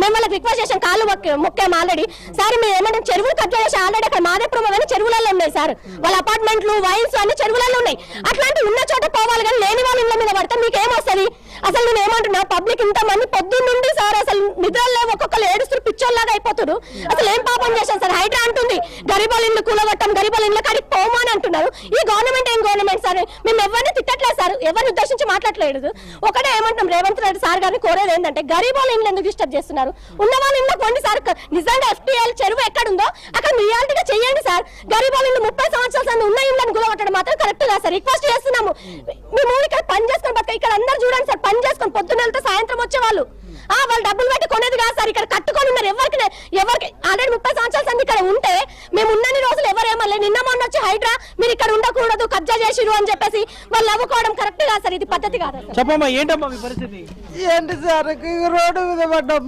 మేము వాళ్ళకి రిక్వెస్ట్ చేసాం కాళ్ళు మొక్క- ఆల్రెడీ సార్ మేము ఏమంటే చెరువులు కబ్జా చేసి ఆల్రెడీ అక్కడ మాదేపురం అని చెరువులలో ఉన్నాయి సార్. వాళ్ళ అపార్ట్మెంట్లు వైన్స్ అన్ని చెరువులలో ఉన్నాయి. అట్లాంటి ఉన్న చోట పోవాలి కానీ లేని వాళ్ళ ఇళ్ళ మీద పడితే మీకు ఏమొస్తుంది? అసలు నేను ఏమంటున్నా పబ్లిక్ ఇంత మంది పొద్దున్నుండి సార్ అసలు నిద్రలో ఒక్కొక్కరు ఏడుస్తున్నారు పిచ్చోళ్ళలాగా అయిపోతారు అసలు ఏం పాపం చేశాను సార్? హైడ్రా గరీబాల ఇల్లు కూలగొట్టం గరీబాల ఇల్లు కాడికి పోమా అని అంటున్నారు. ఈ గవర్నమెంట్ ఏం గవర్నమెంట్ సార్? మేము ఎవరిని తిట్టట్లేదు సార్. ఎవరిని ఉద్దేశించి మాట్లాడలేదు ఒకటే ఏమంటున్నాం రేవంత్ రెడ్డి సార్ గారిని కోరేది ఏంటంటే గరీబాల ఇండ్లు ఎందుకు డిస్టర్బ్ చేస్తున్నారు? ఉన్న వాళ్ళ ఇల్లు కొండి సార్. నిజంగా ఎఫ్టీఎల్ చెరువు ఎక్కడుందో అక్కడ రియాలిటీగా చేయండి సార్. గరీబాల ఇండ్లు ముప్పై సంవత్సరాల సార్ ఉన్న ఇండ్లను కూలగొట్టడం మాత్రం కరెక్ట్ కాదు సార్. రిక్వెస్ట్ చేస్తున్నాము. మేము ఇక్కడ పని చేసుకుని బతక ఇక్కడ అందరు చూడండి సార్. పని చేసుకొని పొద్దున్న వెళ్తే సాయంత్రం వచ్చేవాళ్ళు. ఆ వాళ్ళు డబ్బులు పెట్టి కొనేది కాదు సార్. ఇక్కడ కట్టుకొని ఎవరికి ఎవరికి ఆల్రెడీ ముప్పై సంవత్సరాల సంది ఇక్కడ ఉంటే మేము ఉన్నన్ని రోజులు ఎవరు ఏమన్నా నిన్న మొన్న వచ్చి హైడ్రా మీరు ఇక్కడ ఉండకూడదు కబ్జా చేసిరు అని చెప్పేసి వాళ్ళు అవ్వుకోవడం కరెక్ట్ కాదు సార్ ఇది పద్ధతి కాదు. చెప్పమ్మా ఏంటమ్మా మీ పరిస్థితి? ఏంటి సార్ రోడ్డు మీద పడ్డాం.